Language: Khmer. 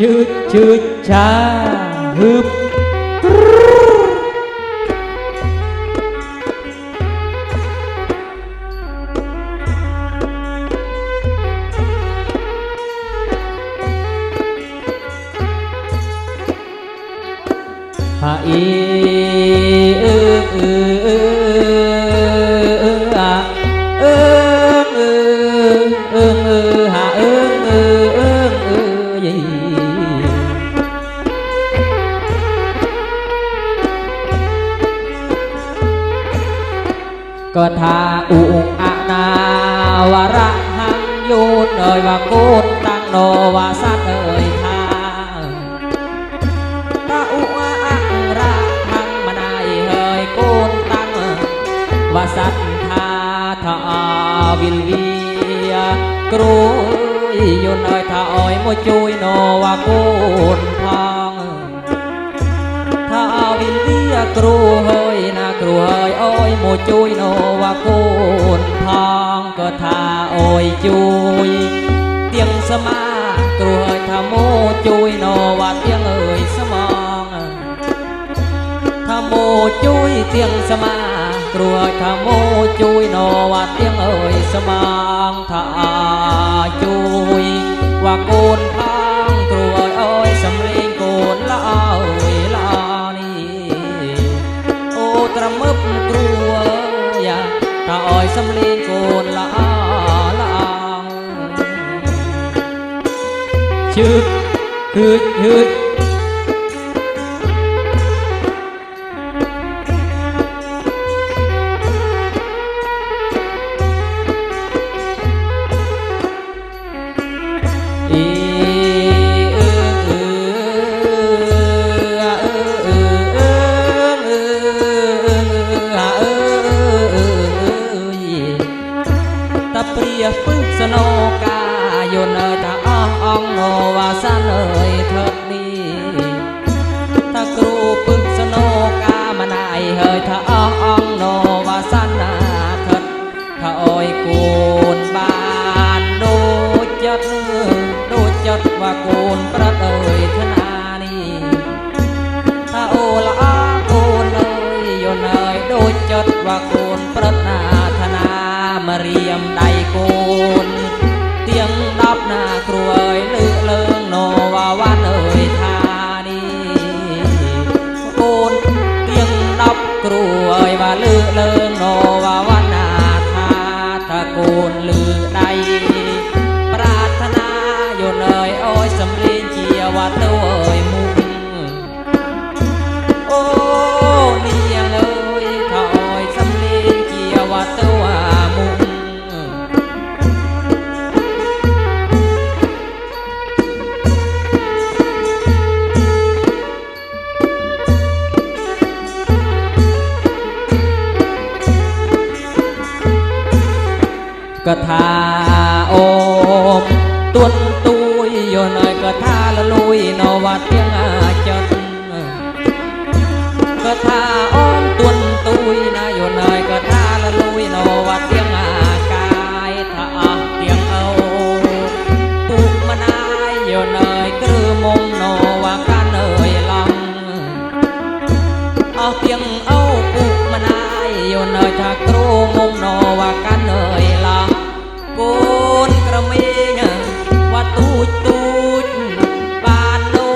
ជឺតជឺតឆាហឺប ក៏ថាអ៊ូអណាវរៈហំយូនអើយវាគូនតាំងណូវាស័តអើយថាតាអ៊ូអរៈហំមណៃហើយគូនតាំងវាស័តថាថាវិលវីគ្រូយូនអើយថាអើយមកជួយណូវាគូនផងថាវិលវីគ្រូហើយណាគ្រូហើយ មកជួយនោវ៉ាកូនផងក៏ថាអើយជួយទៀងសមាគ្រូហើយថាមកជួយនោវ៉ាទៀងអើយស្មងថាមកជួយទៀងសមាគ្រូហើយថាមកជួយនោវ៉ាទៀងអើយស្មងថាជួយវ៉ាកូន ជឺតហឺតហឺតអីអឺអឺអឺអឺអឺអឺអឺតាព្រាពឹសសណោកាយនតា អង្គវាសានអើយធត់នេះថាគ្រូពឹកសនោកាមណៃហើយថាអស់អង្គណោវាសានាធត់ថាអើយគូនបានដូចចិត្តដូចចិត្តថាគូនប្រត់អើយថ្នានេះថាអូល្អគូនអើយយន់អើយដូចចិត្តថាគូនប្រត់ណាថ្នាមរៀមដៃគូនទៀង10ណាគ្រូ កូនលើក កថាអូមទួនទួយយនហើយកថាលលួយនៅវត្តទៀងអាចចិត្តកថាអូមទួនទួយណាយនហើយកថាលលួយនៅវត្តទៀងអាកាយថាអស់ទៀងអូពុកម្នាយយនហើយគ្រឺមុំនៅវ៉ាកានអើយឡងអស់ទៀងអូពុកម្នាយយនើយថាគ្រូមុំណវ៉ាកាន់អើយឡោះកូ វ៉ាទូចទូចបានដូ